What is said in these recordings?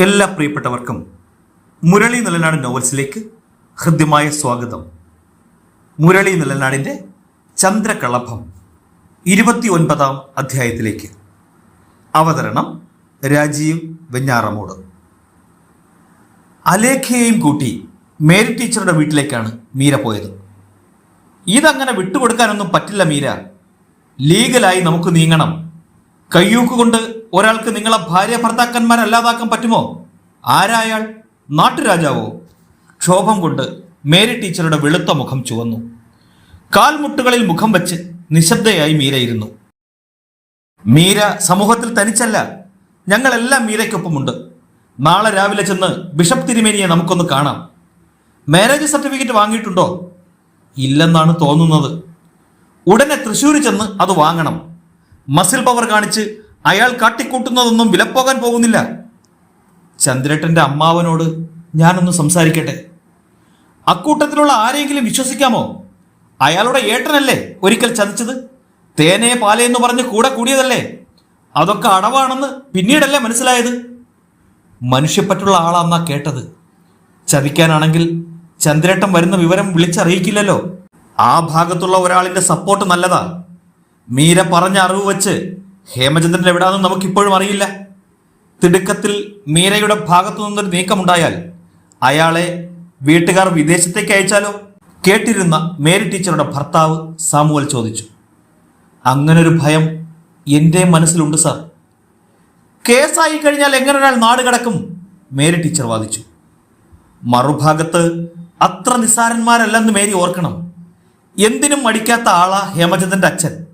എല്ലാ പ്രിയപ്പെട്ടവർക്കും മുരളി നിലനാട് നോവൽസിലേക്ക് ഹൃദ്യമായ സ്വാഗതം. മുരളി നിലനാടിന്റെ ചന്ദ്രകളഭം ഇരുപത്തി ഒൻപതാം അധ്യായത്തിലേക്ക്. അവതരണം രാജീവ് വെഞ്ഞാറമൂട്. അലേഖയെയും കൂട്ടി മേരി ടീച്ചറുടെ വീട്ടിലേക്കാണ് മീര പോയത്. ഇതങ്ങനെ വിട്ടുകൊടുക്കാനൊന്നും പറ്റില്ല മീര. ലീഗലായി നമുക്ക് നീങ്ങണം. കയ്യൂക്കുകൊണ്ട് ഒരാൾക്ക് നിങ്ങളെ ഭാര്യ ഭർത്താക്കന്മാരല്ലാതാക്കാൻ പറ്റുമോ? ആരായാൾ? നാട്ടുരാജാവോ? ക്ഷോഭം കൊണ്ട് മേരി ടീച്ചറുടെ വെളുത്ത മുഖം ചുവന്നു. കാൽമുട്ടുകളിൽ മുഖം വെച്ച് നിശബ്ദയായി മീരയിരുന്നു. മീര സമൂഹത്തിൽ തനിച്ചല്ല. ഞങ്ങളെല്ലാം മീരയ്ക്കൊപ്പമുണ്ട്. നാളെ രാവിലെ ചെന്ന് ബിഷപ്പ് തിരുമേനിയെ നമുക്കൊന്ന് കാണാം. മാരേജ് സർട്ടിഫിക്കറ്റ് വാങ്ങിയിട്ടുണ്ടോ? ഇല്ലെന്നാണ് തോന്നുന്നത്. ഉടനെ തൃശ്ശൂർ ചെന്ന് അത് വാങ്ങണം. മസിൽ പവർ കാണിച്ച് അയാൾ കാട്ടിക്കൂട്ടുന്നതൊന്നും വിലപ്പോകാൻ പോകുന്നില്ല. ചന്ദ്രേട്ടന്റെ അമ്മാവനോട് ഞാനൊന്ന് സംസാരിക്കട്ടെ? അക്കൂട്ടത്തിലുള്ള ആരെങ്കിലും വിശ്വസിക്കാമോ? അയാളുടെ ഏട്ടനല്ലേ ഒരിക്കൽ ചതിച്ചത്? തേനേ പാലേ എന്ന് പറഞ്ഞ് കൂടെ കൂടിയതല്ലേ? അതൊക്കെ അടവാണെന്ന് പിന്നീടല്ലേ മനസ്സിലായത്? മനുഷ്യപ്പറ്റുള്ള ആളാന്നാ കേട്ടത്. ചതിക്കാനാണെങ്കിൽ ചന്ദ്രേട്ടൻ വരുന്ന വിവരം വിളിച്ചറിയിക്കില്ലല്ലോ. ആ ഭാഗത്തുള്ള ഒരാളിന്റെ സപ്പോർട്ട് നല്ലതാ. മീര പറഞ്ഞ അറിവ് വെച്ച് ഹേമചന്ദ്രൻ എവിടാന്നും നമുക്കിപ്പോഴും അറിയില്ല. തിടുക്കത്തിൽ മീരയുടെ ഭാഗത്തു നിന്നൊരു നീക്കമുണ്ടായാൽ അയാളെ വീട്ടുകാർ വിദേശത്തേക്ക് അയച്ചാലോ? കേട്ടിരുന്ന മേരി ടീച്ചറുടെ ഭർത്താവ് സാമുവൽ ചോദിച്ചു. അങ്ങനൊരു ഭയം എന്റെ മനസ്സിലുണ്ട് സാർ. കേസായി കഴിഞ്ഞാൽ എങ്ങനെ ഒരാൾ നാട് കിടക്കും? മേരി ടീച്ചർ വാദിച്ചു. മറുഭാഗത്ത് അത്ര നിസ്സാരന്മാരല്ലെന്ന് മേരി ഓർക്കണം. എന്തിനും മടിക്കാത്ത ആളാ ഹേമചന്ദ്രന്റെ അച്ഛൻ.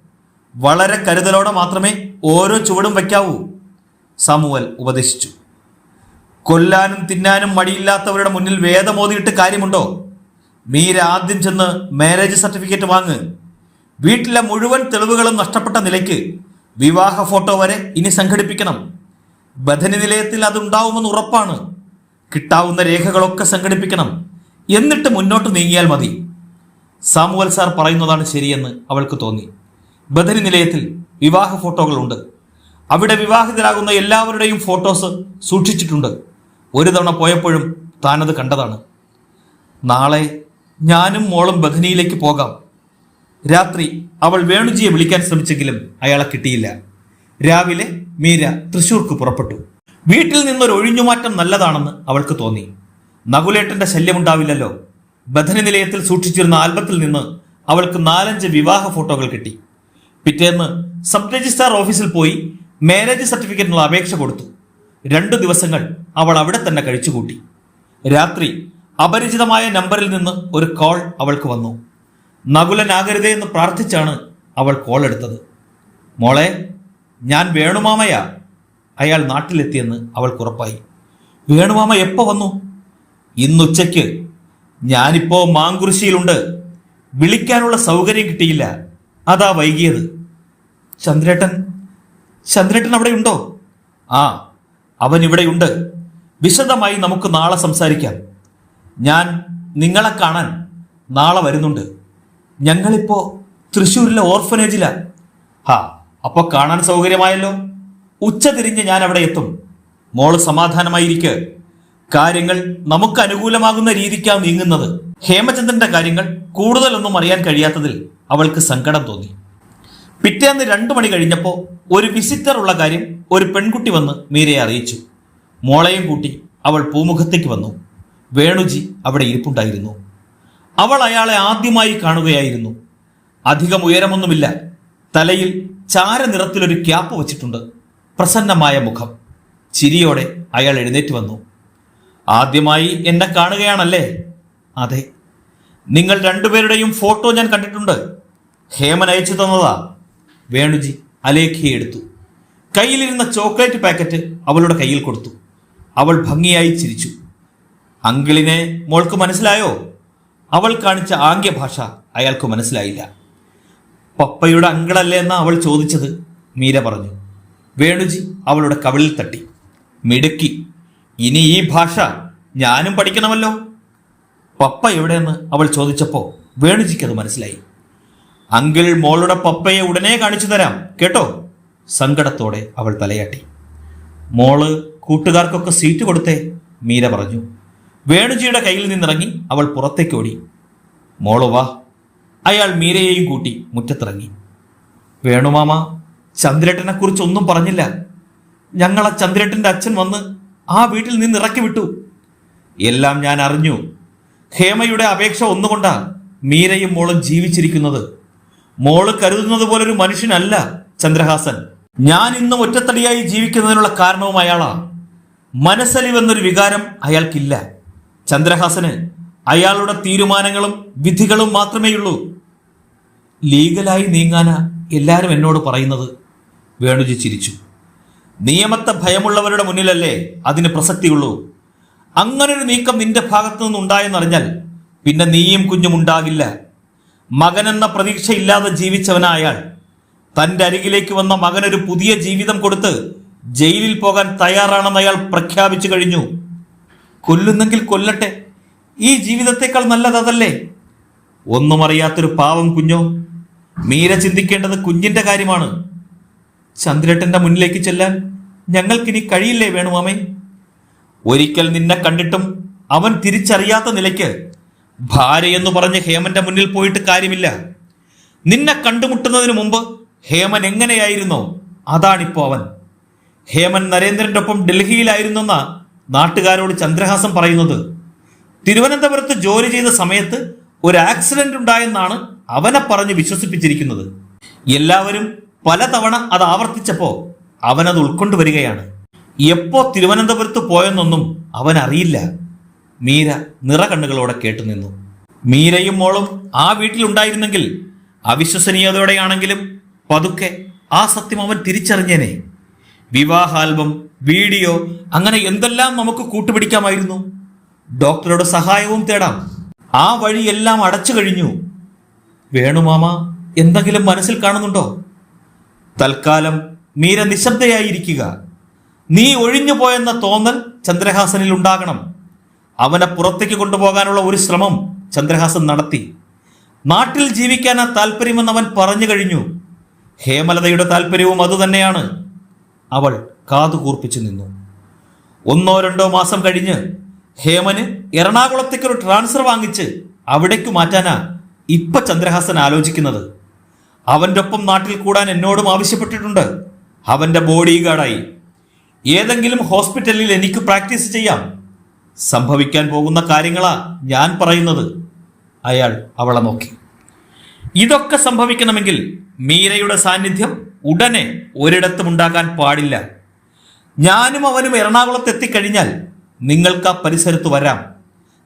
വളരെ കരുതലോടെ മാത്രമേ ഓരോ ചുവടും വയ്ക്കാവൂ. സാമുവൽ ഉപദേശിച്ചു. കൊല്ലാനും തിന്നാനും മടിയില്ലാത്തവരുടെ മുന്നിൽ വേദമോതിയിട്ട് കാര്യമുണ്ടോ? മീര ആദ്യം ചെന്ന് മാരേജ് സർട്ടിഫിക്കറ്റ് വാങ്ങ്. വീട്ടിലെ മുഴുവൻ തെളിവുകളും നഷ്ടപ്പെട്ട നിലയ്ക്ക് വിവാഹ ഫോട്ടോ വരെ ഇനി സംഘടിപ്പിക്കണം. ബഥനി നിലയത്തിൽ അതുണ്ടാവുമെന്ന് ഉറപ്പാണ്. കിട്ടാവുന്ന രേഖകളൊക്കെ സംഘടിപ്പിക്കണം. എന്നിട്ട് മുന്നോട്ട് നീങ്ങിയാൽ മതി. സാമുവൽ സാർ പറയുന്നതാണ് ശരിയെന്ന് അവൾക്ക് തോന്നി. ബദരി നിലയത്തിൽ വിവാഹ ഫോട്ടോകളുണ്ട്. അവിടെ വിവാഹിതരാകുന്ന എല്ലാവരുടെയും ഫോട്ടോസ് സൂക്ഷിച്ചിട്ടുണ്ട്. ഒരു തവണ പോയപ്പോഴും താനത് കണ്ടതാണ്. നാളെ ഞാനും മോളും ബഥനിയിലേക്ക് പോകാം. രാത്രി അവൾ വേണുജിയെ വിളിക്കാൻ ശ്രമിച്ചെങ്കിലും അയാളെ കിട്ടിയില്ല. രാവിലെ മീര തൃശൂർക്ക് പുറപ്പെട്ടു. വീട്ടിൽ നിന്നൊരു ഒഴിഞ്ഞുമാറ്റം നല്ലതാണെന്ന് അവൾക്ക് തോന്നി. നകുലേട്ടന്റെ ശല്യമുണ്ടാവില്ലല്ലോ. ബഥനി നിലയത്തിൽ സൂക്ഷിച്ചിരുന്ന ആൽബത്തിൽ നിന്ന് അവൾക്ക് നാലഞ്ച് വിവാഹ ഫോട്ടോകൾ കിട്ടി. പിറ്റേന്ന് സബ് രജിസ്ട്രാർ ഓഫീസിൽ പോയി മാരേജ് സർട്ടിഫിക്കറ്റിനുള്ള അപേക്ഷ കൊടുത്തു. രണ്ടു ദിവസങ്ങൾ അവൾ അവിടെ തന്നെ കഴിച്ചുകൂട്ടി. രാത്രി അപരിചിതമായ നമ്പറിൽ നിന്ന് ഒരു കോൾ അവൾക്ക് വന്നു. നകുലനാകരുതേ എന്ന് പ്രാർത്ഥിച്ചാണ് അവൾ കോൾ എടുത്തത്. മോളെ ഞാൻ വേണുമാമയാ. അയാൾ നാട്ടിലെത്തിയെന്ന് അവൾക്ക് ഉറപ്പായി. വേണുമാമ എപ്പോ വന്നു? ഇന്നുച്ചയ്ക്ക്. ഞാനിപ്പോ മാങ്കുരിശിയിലുണ്ട് വിളിക്കാനുള്ള സൗകര്യം കിട്ടിയില്ല. അതാ വൈകിയത്. ചന്ദ്രേട്ടൻ ചന്ദ്രേട്ടൻ അവിടെ ഉണ്ടോ? ആ അവൻ ഇവിടെയുണ്ട് വിശദമായി നമുക്ക് നാളെ സംസാരിക്കാം. ഞാൻ നിങ്ങളെ കാണാൻ നാളെ വരുന്നുണ്ട്. ഞങ്ങളിപ്പോ തൃശ്ശൂരിലെ ഓർഫനേജിലാ. ഹാ അപ്പൊ കാണാൻ സൗകര്യമായല്ലോ. ഉച്ച തിരിഞ്ഞ് ഞാൻ അവിടെ എത്തും. മോൾ സമാധാനമായിരിക്കെ. കാര്യങ്ങൾ നമുക്ക് അനുകൂലമാകുന്ന രീതിക്കാണ് നീങ്ങുന്നത്. ഹേമചന്ദ്രന്റെ കാര്യങ്ങൾ കൂടുതലൊന്നും അറിയാൻ കഴിയാത്തതിൽ അവൾക്ക് സങ്കടം തോന്നി. പിറ്റേന്ന് രണ്ടു മണി കഴിഞ്ഞപ്പോൾ ഒരു വിസിറ്റർ ഉള്ള കാര്യം ഒരു പെൺകുട്ടി വന്ന് മീരയെ അറിയിച്ചു. മോളെയും കൂട്ടി അവൾ പൂമുഖത്തേക്ക് വന്നു. വേണുജി അവിടെ ഇരിപ്പുണ്ടായിരുന്നു. അവൾ അയാളെ ആദ്യമായി കാണുകയായിരുന്നു. അധികം ഉയരമൊന്നുമില്ല. തലയിൽ ചാരനിറത്തിലൊരു ക്യാപ്പ് വച്ചിട്ടുണ്ട്. പ്രസന്നമായ മുഖം. ചിരിയോടെ അയാൾ എഴുന്നേറ്റ് വന്നു. ആദ്യമായി എന്നെ കാണുകയാണല്ലേ? അതെ. നിങ്ങൾ രണ്ടുപേരുടെയും ഫോട്ടോ ഞാൻ കണ്ടിട്ടുണ്ട്. ഹേമൻ അയച്ചു തന്നതാ. വേണുജി അലേഖയെ എടുത്തു. കയ്യിലിരുന്ന ചോക്ലേറ്റ് പാക്കറ്റ് അവളുടെ കയ്യിൽ കൊടുത്തു. അവൾ ഭംഗിയായി ചിരിച്ചു. അങ്കിളിനെ മോൾക്ക് മനസ്സിലായോ? അവൾ കാണിച്ച ആംഗ്യഭാഷ അയാൾക്ക് മനസ്സിലായില്ല. പപ്പയുടെ അങ്കിളല്ലേ എന്നാ അവൾ ചോദിച്ചത് മീര പറഞ്ഞു. വേണുജി അവളുടെ കവിളിൽ തട്ടി. മിടുക്കി. ഇനി ഈ ഭാഷ ഞാനും പഠിക്കണമല്ലോ. പപ്പ എവിടെയെന്ന് അവൾ ചോദിച്ചപ്പോ വേണുജിക്ക് അത് മനസ്സിലായി. അങ്കിൾ മോളുടെ പപ്പയെ ഉടനെ കാണിച്ചു തരാം കേട്ടോ? സങ്കടത്തോടെ അവൾ തലയാട്ടി. മോൾ കൂട്ടുകാർക്കൊക്കെ സീറ്റ് കൊടുത്തേ മീര പറഞ്ഞു. വേണുജിയുടെ കയ്യിൽ നിന്നിറങ്ങി അവൾ പുറത്തേക്ക് ഓടി. മോൾ വാ. അയാൾ മീരയെയും കൂട്ടി മുറ്റത്തിറങ്ങി. വേണുമാമ ചന്ദ്രേട്ടനെ കുറിച്ച് ഒന്നും പറഞ്ഞില്ല ഞങ്ങളെ ചന്ദ്രേട്ടന്റെ അച്ഛൻ വന്ന് ആ വീട്ടിൽ നിന്ന് ഇറക്കി വിട്ടു. എല്ലാം ഞാൻ അറിഞ്ഞു. ഹേമയുടെ അപേക്ഷ ഒന്നുകൊണ്ടാ മീരയും മോളും ജീവിച്ചിരിക്കുന്നത്. മോൾ കരുതുന്നത് പോലൊരു മനുഷ്യനല്ല ചന്ദ്രഹാസൻ. ഞാൻ ഇന്നും ഒറ്റത്തടിയായി ജീവിക്കുന്നതിനുള്ള കാരണവും അയാളാ. മനസ്സലിവെന്നൊരു വികാരം അയാൾക്കില്ല. ചന്ദ്രഹാസന് അയാളുടെ തീരുമാനങ്ങളും വിധികളും മാത്രമേയുള്ളൂ. ലീഗലായി നീങ്ങാനാ എല്ലാവരും എന്നോട് പറയുന്നത്. വേണുജി ചിരിച്ചു. നിയമത്തെ ഭയമുള്ളവരുടെ മുന്നിലല്ലേ അതിന് പ്രസക്തിയുള്ളൂ? അങ്ങനൊരു നീക്കം നിന്റെ ഭാഗത്തു നിന്നുണ്ടായെന്നറിഞ്ഞാൽ പിന്നെ നീയും കുഞ്ഞും ഉണ്ടാകില്ല. മകനെന്ന പ്രതീക്ഷയില്ലാതെ ജീവിച്ചവനായാൽ തന്റെ അരികിലേക്ക് വന്ന മകനൊരു പുതിയ ജീവിതം കൊടുത്ത് ജയിലിൽ പോകാൻ തയ്യാറാണെന്ന് അയാൾ പ്രഖ്യാപിച്ചു കഴിഞ്ഞു. കൊല്ലുന്നെങ്കിൽ കൊല്ലട്ടെ. ഈ ജീവിതത്തെക്കാൾ നല്ലതല്ലേ ഒന്നും അറിയാത്തൊരു പാവം കുഞ്ഞോ? മീര ചിന്തിക്കേണ്ടത് കുഞ്ഞിന്റെ കാര്യമാണ്. ചന്ദ്രേട്ടന്റെ മുന്നിലേക്ക് ചെല്ലാൻ ഞങ്ങൾക്കിനി കഴിയില്ലേ വേണുമാമേ? ഒരിക്കൽ നിന്നെ കണ്ടിട്ടും അവൻ തിരിച്ചറിയാത്ത നിലയ്ക്ക് ഭാര്യ എന്ന് പറഞ്ഞ് ഹേമന്റെ മുന്നിൽ പോയിട്ട് കാര്യമില്ല. നിന്നെ കണ്ടുമുട്ടുന്നതിന് മുമ്പ് ഹേമൻ എങ്ങനെയായിരുന്നോ അതാണിപ്പോ അവൻ. ഹേമൻ നരേന്ദ്രന്റെ ഒപ്പം ഡൽഹിയിലായിരുന്നെന്ന നാട്ടുകാരോട് ചന്ദ്രഹാസം പറയുന്നത്. തിരുവനന്തപുരത്ത് ജോലി ചെയ്ത സമയത്ത് ഒരു ആക്സിഡന്റ് ഉണ്ടായെന്നാണ് അവനെ പറഞ്ഞ് വിശ്വസിപ്പിച്ചിരിക്കുന്നത്. എല്ലാവരും പലതവണ അത് ആവർത്തിച്ചപ്പോ അവനത് ഉൾക്കൊണ്ടുവരികയാണ്. എപ്പോ തിരുവനന്തപുരത്ത് പോയെന്നൊന്നും അവൻ അറിയില്ല മീര നിറകണ്ണുകളോടെ കേട്ടുനിന്നു. മീരയും മോളും ആ വീട്ടിലുണ്ടായിരുന്നെങ്കിൽ അവിശ്വസനീയതയോടെയാണെങ്കിലും പതുക്കെ ആ സത്യം അവൻ തിരിച്ചറിഞ്ഞേനെ. വിവാഹാൽബം വീഡിയോ അങ്ങനെ എന്തെല്ലാം നമുക്ക് കൂട്ടുപിടിക്കാമായിരുന്നു. ഡോക്ടറുടെ സഹായവും തേടാം. ആ വഴിയെല്ലാം അടച്ചു കഴിഞ്ഞു. വേണുമാമ എന്തെങ്കിലും മനസ്സിൽ കാണുന്നുണ്ടോ? തൽക്കാലം മീര നിശബ്ദയായിരിക്കുക. നീ ഒഴിഞ്ഞു പോയെന്ന തോന്നൽ ചന്ദ്രഹാസനിൽ ഉണ്ടാകണം. അവനെ പുറത്തേക്ക് കൊണ്ടുപോകാനുള്ള ഒരു ശ്രമം ചന്ദ്രഹാസൻ നടത്തി. നാട്ടിൽ ജീവിക്കാൻ ആ താല്പര്യമെന്ന് അവൻ പറഞ്ഞു കഴിഞ്ഞു. ഹേമലതയുടെ താല്പര്യവും അതുതന്നെയാണ് അവൾ കാതു കൂർപ്പിച്ചു നിന്നു. ഒന്നോ രണ്ടോ മാസം കഴിഞ്ഞ് ഹേമന് എറണാകുളത്തേക്കൊരു ട്രാൻസ്ഫർ വാങ്ങിച്ച് അവിടേക്ക് മാറ്റാനാ ഇപ്പൊ ചന്ദ്രഹാസൻ ആലോചിക്കുന്നത്. അവന്റെ ഒപ്പം നാട്ടിൽ കൂടാൻ എന്നോടും ആവശ്യപ്പെട്ടിട്ടുണ്ട്. അവന്റെ ബോഡി ഗാർഡായി. ഏതെങ്കിലും ഹോസ്പിറ്റലിൽ എനിക്ക് പ്രാക്ടീസ് ചെയ്യാം. സംഭവിക്കാൻ പോകുന്ന കാര്യങ്ങളാ ഞാൻ പറയുന്നത്. അയാൾ അവളെ നോക്കി. ഇതൊക്കെ സംഭവിക്കണമെങ്കിൽ മീരയുടെ സാന്നിധ്യം ഉടനെ ഒരിടത്തും ഉണ്ടാകാൻ പാടില്ല. ഞാനും അവനും എറണാകുളത്ത് എത്തിക്കഴിഞ്ഞാൽ നിങ്ങൾക്ക് ആ പരിസരത്ത് വരാം.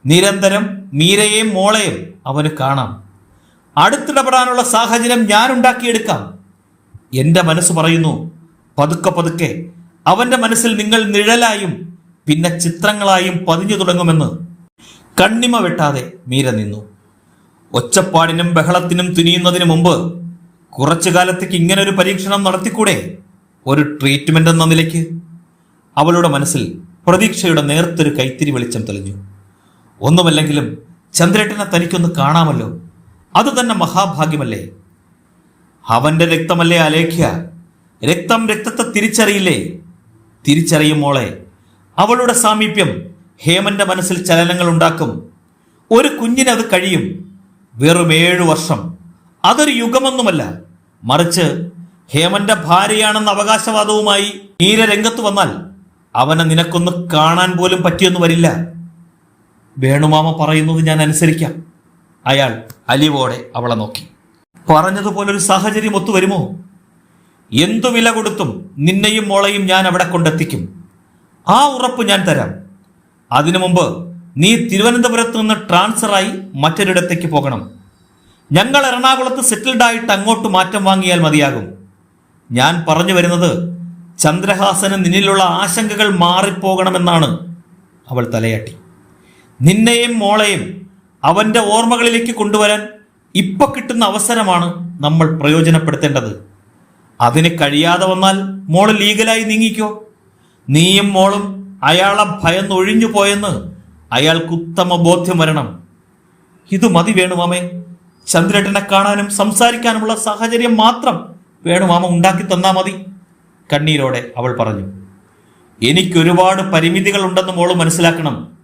നിരന്തരം മീരയെയും മോളെയും അവന് കാണാം. അടുത്തിടപെടാനുള്ള സാഹചര്യം ഞാൻ ഉണ്ടാക്കിയെടുക്കാം. എന്റെ മനസ്സ് പറയുന്നു പതുക്കെ പതുക്കെ അവന്റെ മനസ്സിൽ നിങ്ങൾ നിഴലായും പിന്നെ ചിത്രങ്ങളായും പതിഞ്ഞു തുടങ്ങുമെന്ന്. കണ്ണിമ വെട്ടാതെ മീര നിന്നു. ഒച്ചപ്പാടിനും ബഹളത്തിനും തുനിയുന്നതിന് മുമ്പ് കുറച്ചു കാലത്തേക്ക് ഇങ്ങനെ ഒരു പരീക്ഷണം നടത്തിക്കൂടെ? ഒരു ട്രീറ്റ്മെന്റ് എന്ന നിലയ്ക്ക്? അവളുടെ മനസ്സിൽ പ്രതീക്ഷയുടെ നേർത്തൊരു കൈത്തിരി വെളിച്ചം തെളിഞ്ഞു. ഒന്നുമല്ലെങ്കിലും ചന്ദ്രേട്ടനെ തനിക്കൊന്ന് കാണാമല്ലോ. അത് തന്നെ മഹാഭാഗ്യമല്ലേ? അവന്റെ രക്തമല്ലേ അലേഖ്യ? രക്തം രക്തത്തെ തിരിച്ചറിയില്ലേ? തിരിച്ചറിയുമോളെ അവളുടെ സാമീപ്യം ഹേമന്റെ മനസ്സിൽ ചലനങ്ങൾ ഉണ്ടാക്കും. ഒരു കുഞ്ഞിന് അത് കഴിയും. വെറും ഏഴു വർഷം. അതൊരു യുഗമൊന്നുമല്ല. മറിച്ച് ഹേമന്റെ ഭാര്യയാണെന്ന അവകാശവാദവുമായി നീര രംഗത്ത് വന്നാൽ അവനെ നിനക്കൊന്ന് കാണാൻ പോലും പറ്റിയൊന്നു വരില്ല. വേണുമാമ പറയുന്നത് ഞാൻ അനുസരിക്കാം. അയാൾ അലിവോടെ അവളെ നോക്കി. പറഞ്ഞതുപോലെ ഒരു സാഹചര്യം ഒത്തുവരുമോ? എന്തു വില കൊടുത്തും നിന്നെയും മോളെയും ഞാൻ അവിടെ കൊണ്ടെത്തിക്കും. ആ ഉറപ്പ് ഞാൻ തരാം. അതിനു മുമ്പ് നീ തിരുവനന്തപുരത്ത് നിന്ന് ട്രാൻസ്ഫറായി മറ്റൊരിടത്തേക്ക് പോകണം. ഞങ്ങൾ എറണാകുളത്ത് സെറ്റിൽഡ് ആയിട്ട് അങ്ങോട്ട് മാറ്റം വാങ്ങിയാൽ മതിയാകും. ഞാൻ പറഞ്ഞു വരുന്നത് ചന്ദ്രഹാസന് നിന്നിലുള്ള ആശങ്കകൾ മാറിപ്പോകണമെന്നാണ് അവൾ തലയാട്ടി. നിന്നെയും മോളെയും അവന്റെ ഓർമ്മകളിലേക്ക് കൊണ്ടുവരാൻ ഇപ്പൊ കിട്ടുന്ന അവസരമാണ് നമ്മൾ പ്രയോജനപ്പെടുത്തേണ്ടത്. അതിന് കഴിയാതെ വന്നാൽ മോൾ ലീഗലായി നീങ്ങിക്കോ. നീയും മോളും അയാളെ ഭയന്നൊഴിഞ്ഞു പോയെന്ന് അയാൾക്ക് ഉത്തമ ബോധ്യം വരണം. ഇത് മതി വേണുമാമേ ചന്ദ്രേട്ടനെ കാണാനും സംസാരിക്കാനുമുള്ള സാഹചര്യം മാത്രം വേണുമാമ ഉണ്ടാക്കി തന്നാ മതി കണ്ണീരോടെ അവൾ പറഞ്ഞു. എനിക്കൊരുപാട് പരിമിതികൾ ഉണ്ടെന്ന് മോൾ മനസ്സിലാക്കണം.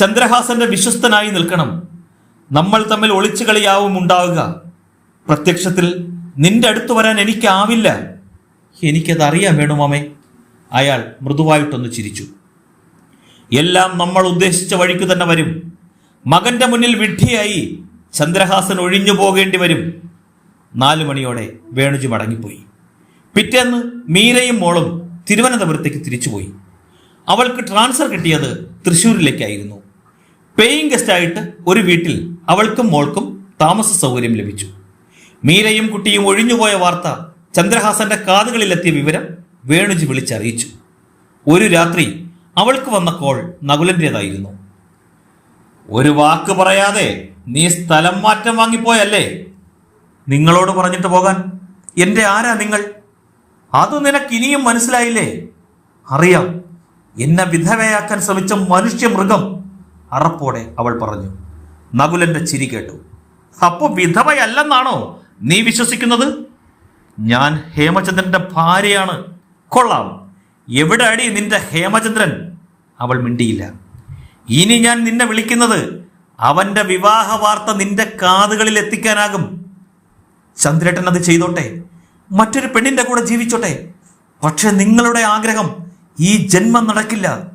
ചന്ദ്രഹാസന്റെ വിശ്വസ്തനായി നിൽക്കണം. നമ്മൾ തമ്മിൽ ഒളിച്ചു കളിയാവും ഉണ്ടാവുക. പ്രത്യക്ഷത്തിൽ നിന്റെ അടുത്ത് വരാൻ എനിക്കാവില്ല. എനിക്കതറിയാൻ വേണുമാമേ അയാൾ മൃദുവായിട്ടൊന്ന് ചിരിച്ചു. എല്ലാം നമ്മൾ ഉദ്ദേശിച്ച വഴിക്ക് തന്നെ വരും. മകന്റെ മുന്നിൽ വിഡ്ഢിയായി ചന്ദ്രഹാസൻ ഒഴിഞ്ഞു പോകേണ്ടി വരും. നാലു മണിയോടെ വേണുജി മടങ്ങിപ്പോയി. പിറ്റേന്ന് മീരയും മോളും തിരുവനന്തപുരത്തേക്ക് തിരിച്ചുപോയി. അവൾക്ക് ട്രാൻസ്ഫർ കിട്ടിയത് തൃശ്ശൂരിലേക്കായിരുന്നു. പേയിങ് ഗസ്റ്റായിട്ട് ഒരു വീട്ടിൽ അവൾക്കും മോൾക്കും താമസ സൗകര്യം ലഭിച്ചു. മീരയും കുട്ടിയും ഒഴിഞ്ഞുപോയ വാർത്ത ചന്ദ്രഹാസന്റെ കാതുകളിലെത്തിയ വിവരം വേണുജി വിളിച്ചറിയിച്ചു. ഒരു രാത്രി അവൾക്ക് വന്ന കോൾ നകുലന്റേതായിരുന്നു. ഒരു വാക്ക് പറയാതെ നീ സ്ഥലം മാറ്റം വാങ്ങിപ്പോയല്ലേ? നിങ്ങളോട് പറഞ്ഞിട്ട് പോകാൻ. എന്റെ ആരാ നിങ്ങൾ? അത് നിനക്ക് ഇനിയും മനസ്സിലായില്ലേ? അറിയാം. എന്നെ വിധവയാക്കാൻ ശ്രമിച്ച മനുഷ്യ മൃഗം അറപ്പോടെ അവൾ പറഞ്ഞു നകുലന്റെ ചിരി കേട്ടു. അപ്പോൾ വിധവയല്ലെന്നാണോ നീ വിശ്വസിക്കുന്നത്? ഞാൻ ഹേമചന്ദ്രന്റെ ഭാര്യയാണ്. കൊള്ളാം. എവിടെ അടി നിന്റെ ഹേമചന്ദ്രൻ? അവൾ മിണ്ടിയില്ല. ഇനി ഞാൻ നിന്നെ വിളിക്കുന്നത് അവന്റെ വിവാഹ വാർത്ത നിന്റെ കാതുകളിൽ എത്തിക്കാനാകും. ചന്ദ്രേട്ടൻ അത് ചെയ്തോട്ടെ. മറ്റൊരു പെണ്ണിന്റെ കൂടെ ജീവിച്ചോട്ടെ. പക്ഷെ നിങ്ങളുടെ ആഗ്രഹം ഈ ജന്മം നടക്കില്ല.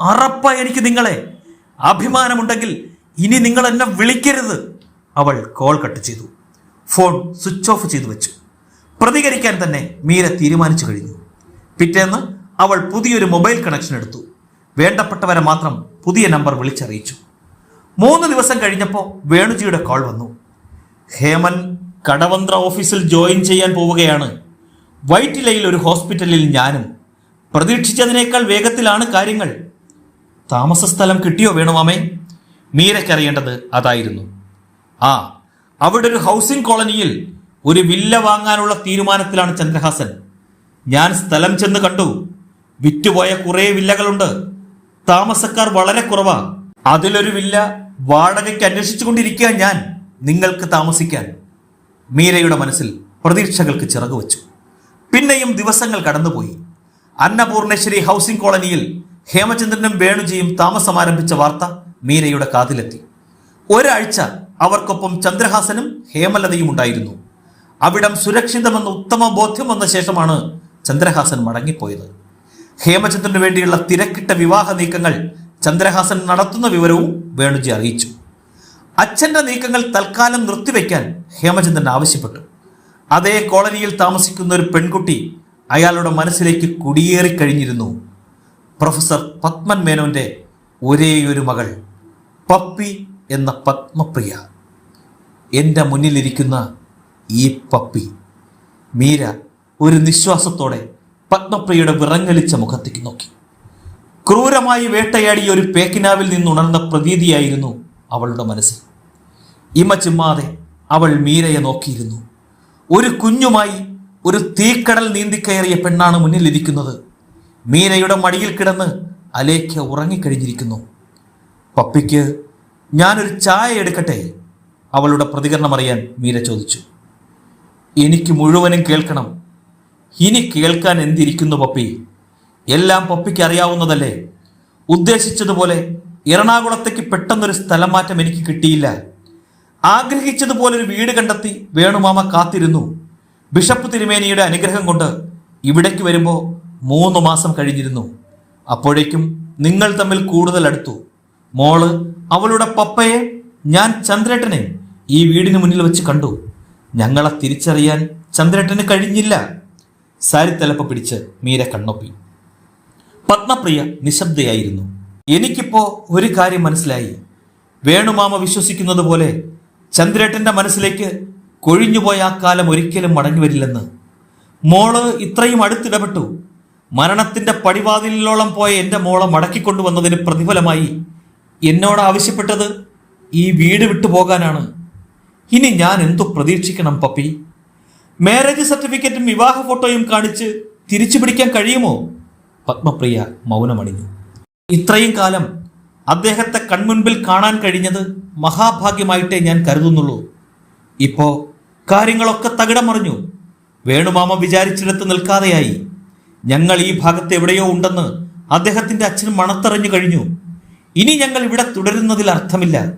അറപ്പ എനിക്ക് നിങ്ങളെ അഭിമാനമുണ്ടെങ്കിൽ ഇനി നിങ്ങൾ എന്നെ വിളിക്കരുത്. അവൾ കോൾ കട്ട് ചെയ്തു. ഫോൺ സ്വിച്ച് ഓഫ് ചെയ്തു വെച്ചു. പ്രതികരിക്കാൻ തന്നെ മീര തീരുമാനിച്ചു കഴിഞ്ഞു. പിറ്റേന്ന് അവൾ പുതിയൊരു മൊബൈൽ കണക്ഷൻ എടുത്തു. വേണ്ടപ്പെട്ടവരെ മാത്രം പുതിയ നമ്പർ വിളിച്ചറിയിച്ചു. മൂന്ന് ദിവസം കഴിഞ്ഞപ്പോൾ വേണുജിയുടെ കോൾ വന്നു. ഹേമൻ കടവന്ത്ര ഓഫീസിൽ ജോയിൻ ചെയ്യാൻ പോവുകയാണ്. വൈറ്റിലയിൽ ഒരു ഹോസ്പിറ്റലിൽ ഞാനും. പ്രതീക്ഷിച്ചതിനേക്കാൾ വേഗത്തിലാണ് കാര്യങ്ങൾ. താമസ സ്ഥലം കിട്ടിയോ വേണുമാമേ മീരക്കറിയേണ്ടത് അതായിരുന്നു. ആ അവിടെ ഒരു ഹൗസിംഗ് കോളനിയിൽ ഒരു വില്ല വാങ്ങാനുള്ള തീരുമാനത്തിലാണ് ചന്ദ്രഹാസൻ. ഞാൻ സ്ഥലം ചെന്ന് കണ്ടു. വിറ്റുപോയ കുറേ വില്ലകളുണ്ട്. താമസക്കാർ വളരെ കുറവാ. അതിലൊരു വില്ല വാടകയ്ക്ക് അന്വേഷിച്ചുകൊണ്ടിരിക്കുക ഞാൻ നിങ്ങൾക്ക് താമസിക്കാൻ. മീരയുടെ മനസ്സിൽ പ്രതീക്ഷകൾക്ക് ചിറകു വച്ചു. പിന്നെയും ദിവസങ്ങൾ കടന്നുപോയി. അന്നപൂർണേശ്വരി ഹൗസിംഗ് കോളനിയിൽ ഹേമചന്ദ്രനും വേണുജിയും താമസം ആരംഭിച്ച വാർത്ത മീരയുടെ കാതിലെത്തി. ഒരാഴ്ച അവർക്കൊപ്പം ചന്ദ്രഹാസനും ഹേമലതയും ഉണ്ടായിരുന്നു. അവിടം സുരക്ഷിതമെന്ന് ഉത്തമ ബോധ്യം വന്ന ശേഷമാണ് ചന്ദ്രഹാസൻ മടങ്ങിപ്പോയത്. ഹേമചന്ദ്രന് വേണ്ടിയുള്ള തിരക്കിട്ട വിവാഹ നീക്കങ്ങൾ ചന്ദ്രഹാസൻ നടത്തുന്ന വിവരവും വേണുജി അറിയിച്ചു. അച്ഛന്റെ നീക്കങ്ങൾ തൽക്കാലം നിർത്തിവെക്കാൻ ഹേമചന്ദ്രൻ ആവശ്യപ്പെട്ടു. അതേ കോളനിയിൽ താമസിക്കുന്ന ഒരു പെൺകുട്ടി അയാളുടെ മനസ്സിലേക്ക് കുടിയേറിക്കഴിഞ്ഞിരുന്നു പ്രൊഫസർ പത്മൻ മേനോന്റെ ഒരേയൊരു മകൾ പപ്പി എന്ന പത്മപ്രിയ. എന്റെ മുന്നിലിരിക്കുന്ന ഈ പപ്പി മീര ഒരു നിശ്വാസത്തോടെ പത്മപ്രിയയുടെ വിറങ്ങലിച്ച മുഖത്തേക്ക് നോക്കി. ക്രൂരമായി വേട്ടയാടിയ ഒരു പേക്കിനാവിൽ നിന്നുണർന്ന പ്രതീതിയായിരുന്നു അവളുടെ മനസ്സിൽ. ഇമ ചിമ്മാതെ അവൾ മീരയെ നോക്കിയിരുന്നു. ഒരു കുഞ്ഞുമായി ഒരു തീക്കടൽ നീന്തിക്കയറിയ പെണ്ണാണ് മുന്നിലിരിക്കുന്നത്. മീരയുടെ മടിയിൽ കിടന്ന് അലേഖ്യ ഉറങ്ങിക്കഴിഞ്ഞിരിക്കുന്നു. പപ്പിക്ക് ഞാനൊരു ചായ എടുക്കട്ടെ? അവളുടെ പ്രതികരണം അറിയാൻ മീര ചോദിച്ചു. എനിക്ക് മുഴുവനും കേൾക്കണം. ഇനി കേൾക്കാൻ എന്തിരിക്കുന്നു പപ്പി? എല്ലാം പപ്പിക്ക് അറിയാവുന്നതല്ലേ? ഉദ്ദേശിച്ചതുപോലെ എറണാകുളത്തേക്ക് പെട്ടെന്നൊരു സ്ഥലം മാറ്റം എനിക്ക് കിട്ടിയില്ല. ആഗ്രഹിച്ചതുപോലെ ഒരു വീട് കണ്ടെത്തി വേണുമാമ കാത്തിരുന്നു. ബിഷപ്പ് തിരുമേനിയുടെ അനുഗ്രഹം കൊണ്ട് ഇവിടേക്ക് വരുമ്പോൾ മൂന്ന് മാസം കഴിഞ്ഞിരുന്നു. അപ്പോഴേക്കും നിങ്ങൾ തമ്മിൽ കൂടുതൽ അടുത്തു. മോൾ അവളുടെ പപ്പയെ ഞാൻ ചന്ദ്രേട്ടനെ ഈ വീടിന് മുന്നിൽ വെച്ച് കണ്ടു. ഞങ്ങളെ തിരിച്ചറിയാൻ ചന്ദ്രേട്ടന് കഴിഞ്ഞില്ല. സാരിത്തലപ്പ പിടിച്ച് മീര കണ്ണൊപ്പി. പത്മപ്രിയ നിശബ്ദയായിരുന്നു. എനിക്കിപ്പോ ഒരു കാര്യം മനസ്സിലായി. വേണുമാമ വിശ്വസിക്കുന്നത് പോലെ ചന്ദ്രേട്ടന്റെ മനസ്സിലേക്ക് കൊഴിഞ്ഞുപോയ ആ കാലം ഒരിക്കലും മടങ്ങി വരില്ലെന്ന്. മോൾ ഇത്രയും അടുത്തിടപെട്ടു. മരണത്തിന്റെ പടിവാതിലോളം പോയ എന്റെ മോളെ മടക്കിക്കൊണ്ടുവന്നതിന് പ്രതിഫലമായി എന്നോട് ആവശ്യപ്പെട്ടത് ഈ വീട് വിട്ടു പോകാനാണ്. ഇനി ഞാൻ എന്തു പ്രതീക്ഷിക്കണം പപ്പി? മാരേജ് സർട്ടിഫിക്കറ്റും വിവാഹ ഫോട്ടോയും കാണിച്ച് തിരിച്ചു പിടിക്കാൻ കഴിയുമോ? പത്മപ്രിയ മൗനമണിഞ്ഞു. ഇത്രയും കാലം അദ്ദേഹത്തെ കൺമുൻപിൽ കാണാൻ കഴിഞ്ഞത് മഹാഭാഗ്യമായിട്ടേ ഞാൻ കരുതുന്നുള്ളൂ. ഇപ്പോ കാര്യങ്ങളൊക്കെ തകിടം മറിഞ്ഞു. വേണുമാമ വിചാരിച്ചിടത്ത് നിൽക്കാതെയായി. ഞങ്ങൾ ഈ ഭാഗത്ത് എവിടെയോ ഉണ്ടെന്ന് അദ്ദേഹത്തിന്റെ അച്ഛൻ മണത്തറിഞ്ഞു കഴിഞ്ഞു. ഇനി ഞങ്ങൾ ഇവിടെ തുടരുന്നതിൽ അർത്ഥമില്ല.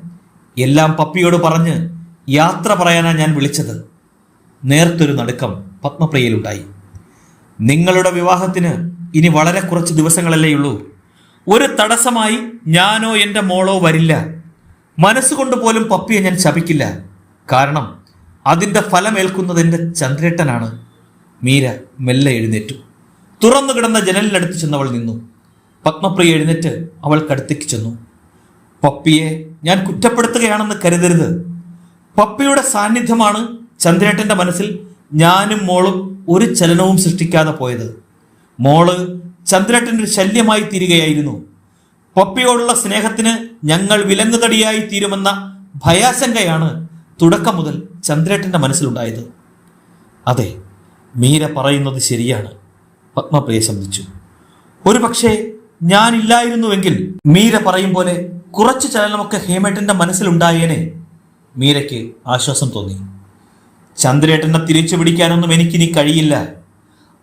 എല്ലാം പപ്പിയോട് പറഞ്ഞ് യാത്ര പറയാനാ ഞാൻ വിളിച്ചത്. നേർത്തൊരു നടുക്കം പത്മപ്രിയയിലുണ്ടായി നിങ്ങളുടെ വിവാഹത്തിന് ഇനി വളരെ കുറച്ച് ദിവസങ്ങളല്ലേ ഉള്ളൂ. ഒരു തടസ്സമായി ഞാനോ എന്റെ മോളോ വരില്ല. മനസ്സുകൊണ്ട് പോലും പപ്പിയെ ഞാൻ ശപിക്കില്ല. കാരണം അതിന്റെ ഫലമേൽക്കുന്നത് എന്റെ ചന്ദ്രേട്ടനാണ്. മീര മെല്ലെ എഴുന്നേറ്റു. തുറന്നു കിടന്ന ജനലിനടുത്ത് ചെന്നവൾ നിന്നു. പത്മപ്രിയ എഴുന്നേറ്റ് അവൾ അവൾക്കടുത്തേക്ക് ചെന്നു. പപ്പിയെ ഞാൻ കുറ്റപ്പെടുത്തുകയാണെന്ന് കരുതരുത്. പപ്പിയുടെ സാന്നിധ്യമാണ് ചന്ദ്രേട്ടന്റെ മനസ്സിൽ ഞാനും മോളും ഒരു ചലനവും സൃഷ്ടിക്കാതെ പോയത്. മോൾ ചന്ദ്രേട്ടന്റെ ഒരു ശല്യമായി തീരുകയായിരുന്നു. പപ്പിയോടുള്ള സ്നേഹത്തിന് ഞങ്ങൾ വിലങ്ങുതടിയായി തീരുമെന്ന ഭയാശങ്കയാണ് തുടക്കം മുതൽ ചന്ദ്രേട്ടന്റെ മനസ്സിലുണ്ടായത്. അതെ മീര പറയുന്നത് ശരിയാണ്. പത്മപ്രിയ ശബ്ദിച്ചു ഒരു പക്ഷേ ഞാനില്ലായിരുന്നുവെങ്കിൽ മീര പറയും പോലെ കുറച്ച് ചലനമൊക്കെ ഹേമേട്ടന്റെ മനസ്സിലുണ്ടായേനെ മീരയ്ക്ക് ആശ്വാസം തോന്നി. ചന്ദ്രേട്ടനെ തിരിച്ചു പിടിക്കാനൊന്നും എനിക്കിനി കഴിയില്ല.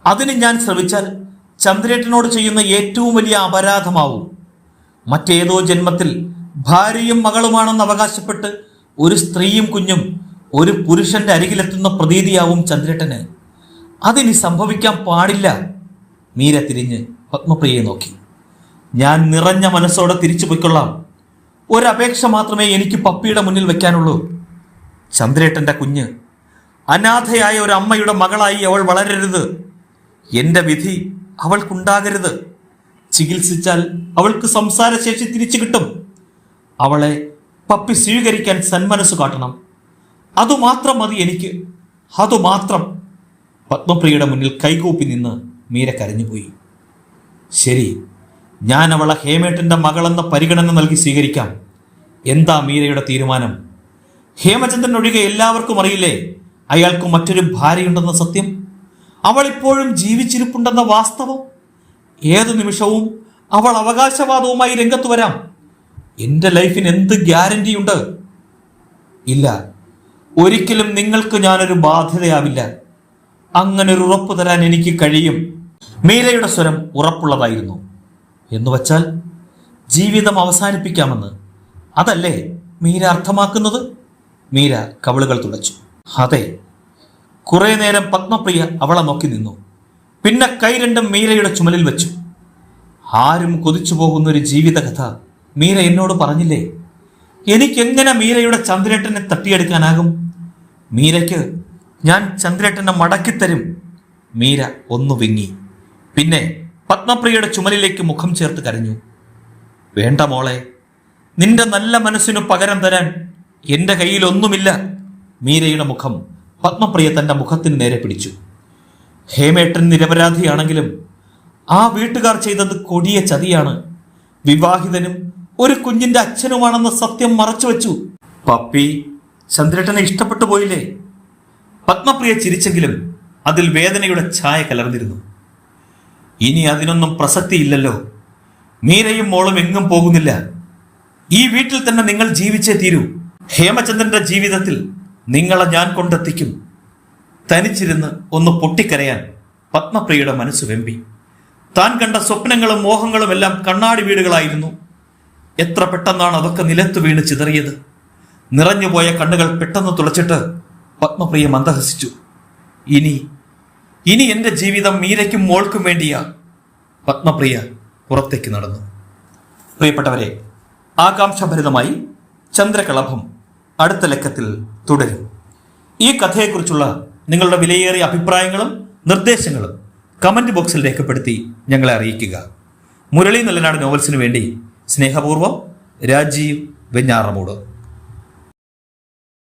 അതിന് ഞാൻ ശ്രമിച്ചാൽ ചന്ദ്രേട്ടനോട് ചെയ്യുന്ന ഏറ്റവും വലിയ അപരാധമാവും. മറ്റേതോ ജന്മത്തിൽ ഭാര്യയും മകളുമാണെന്ന് അവകാശപ്പെട്ട് ഒരു സ്ത്രീയും കുഞ്ഞും ഒരു പുരുഷന്റെ അരികിലെത്തുന്ന പ്രതീതിയാവും ചന്ദ്രേട്ടന്. അതിനി സംഭവിക്കാൻ പാടില്ല. മീര തിരിഞ്ഞ് പത്മപ്രിയയെ നോക്കി. ഞാൻ നിറഞ്ഞ മനസ്സോടെ തിരിച്ചു പൊയ്ക്കൊള്ളാം. ഒരപേക്ഷ മാത്രമേ എനിക്ക് പപ്പിയുടെ മുന്നിൽ വെക്കാനുള്ളൂ. ചന്ദ്രേട്ടന്റെ കുഞ്ഞ് അനാഥയായ ഒരു അമ്മയുടെ മകളായി അവൾ വളരരുത്. എന്റെ വിധി അവൾക്കുണ്ടാകരുത്. ചികിത്സിച്ചാൽ അവൾക്ക് സംസാരശേഷി തിരിച്ചു കിട്ടും. അവളെ പപ്പി സ്വീകരിക്കാൻ സന്മനസ് കാട്ടണം. അതുമാത്രം മതി എനിക്ക്. അതുമാത്രം പത്മപ്രിയയുടെ മുന്നിൽ കൈകൂപ്പി നിന്ന് മീര കരഞ്ഞുപോയി. ശരി ഞാൻ അവളെ ഹേമേട്ടിന്റെ മകളെന്ന പരിഗണന നൽകി സ്വീകരിക്കാം. എന്താ മീരയുടെ തീരുമാനം? ഹേമചന്ദ്രൻ ഒഴികെ എല്ലാവർക്കും അറിയില്ലേ അയാൾക്ക് മറ്റൊരു ഭാര്യയുണ്ടെന്ന സത്യം? അവൾ ഇപ്പോഴും ജീവിച്ചിരിപ്പുണ്ടെന്ന വാസ്തവം? ഏതു നിമിഷവും അവൾ അവകാശവാദവുമായി രംഗത്ത് വരാം. എന്റെ ലൈഫിന് എന്ത് ഗ്യാരണ്ടിയുണ്ട്? ഇല്ല ഒരിക്കലും നിങ്ങൾക്ക് ഞാനൊരു ബാധ്യതയാവില്ല. അങ്ങനൊരു ഉറപ്പ് തരാൻ എനിക്ക് കഴിയും. മീരയുടെ സ്വരം ഉറപ്പുള്ളതായിരുന്നു. എന്നുവച്ചാൽ ജീവിതം അവസാനിപ്പിക്കാമെന്ന്. അതല്ലേ മീര അർത്ഥമാക്കുന്നത്? മീര കവളുകൾ തുളച്ചു അതെ. കുറെ നേരം പത്മപ്രിയ അവളെ നോക്കി നിന്നു. പിന്നെ കൈ രണ്ടും മീരയുടെ ചുമലിൽ വെച്ചു. ആരും കൊതിച്ചു പോകുന്ന ഒരു ജീവിതകഥ മീര എന്നോട് പറഞ്ഞില്ലേ? എനിക്കെങ്ങനെ മീരയുടെ ചന്ദ്രേട്ടനെ തട്ടിയെടുക്കാനാകും? മീരയ്ക്ക് ഞാൻ ചന്ദ്രേട്ടനെ മടക്കിത്തരും. മീര ഒന്നു വിങ്ങി. പിന്നെ പത്മപ്രിയയുടെ ചുമലിലേക്ക് മുഖം ചേർത്ത് കരഞ്ഞു. വേണ്ട മോളെ നിന്റെ നല്ല മനസ്സിനു പകരം തരാൻ എന്റെ കയ്യിൽ ഒന്നുമില്ല മീരയുടെ മുഖം പത്മപ്രിയ തന്റെ മുഖത്തിന് നേരെ പിടിച്ചു. ഹേമേട്ടൻ നിരപരാധിയാണെങ്കിലും ആ വീട്ടുകാർ ചെയ്തത് കൊടിയ ചതിയാണ്. വിവാഹിതനും ഒരു കുഞ്ഞിന്റെ അച്ഛനുമാണെന്ന സത്യം മറച്ചു മറച്ചുവെച്ചു പപ്പി ചന്ദ്രേട്ടനെ ഇഷ്ടപ്പെട്ടു പോയില്ലേ? പത്മപ്രിയ ചിരിച്ചെങ്കിലും അതിൽ വേദനയുടെ ഛായ കലർന്നിരുന്നു. ഇനി അതിനൊന്നും പ്രസക്തിയില്ലല്ലോ. മീരയും മോളും എങ്ങും പോകുന്നില്ല. ഈ വീട്ടിൽ തന്നെ നിങ്ങൾ ജീവിച്ചേ തീരൂ. ഹേമചന്ദ്രന്റെ ജീവിതത്തിൽ നിങ്ങളെ ഞാൻ കൊണ്ടെത്തിക്കും. തനിച്ചിരുന്ന് ഒന്ന് പൊട്ടിക്കരയാൻ പത്മപ്രിയയുടെ മനസ്സ് വെമ്പി. താൻ കണ്ട സ്വപ്നങ്ങളും മോഹങ്ങളും എല്ലാം കണ്ണാടി വീടുകളായിരുന്നു. എത്ര പെട്ടെന്നാണ് അതൊക്കെ നിലത്തു വീണ് ചിതറിയത്. നിറഞ്ഞുപോയ കണ്ണുകൾ പെട്ടെന്ന് തുളച്ചിട്ട് പത്മപ്രിയ മന്ദഹസിച്ചു ഇനി ഇനി എന്റെ ജീവിതം മീരയ്ക്കും മോൾക്കും വേണ്ടിയാ. പത്മപ്രിയ പുറത്തേക്ക് നടന്നു. പ്രിയപ്പെട്ടവരെ ആകാംക്ഷഭരിതമായി ചന്ദ്രകളഭം അടുത്ത ലക്കത്തിൽ തുടരും. ഈ കഥയെക്കുറിച്ചുള്ള നിങ്ങളുടെ വിലയേറിയ അഭിപ്രായങ്ങളും നിർദ്ദേശങ്ങളും കമന്റ് ബോക്സിൽ രേഖപ്പെടുത്തി ഞങ്ങളെ അറിയിക്കുക. മുരളി നല്ലനാട് നോവൽസിനു വേണ്ടി സ്നേഹപൂർവം രാജീവ് വെഞ്ഞാറമൂട്.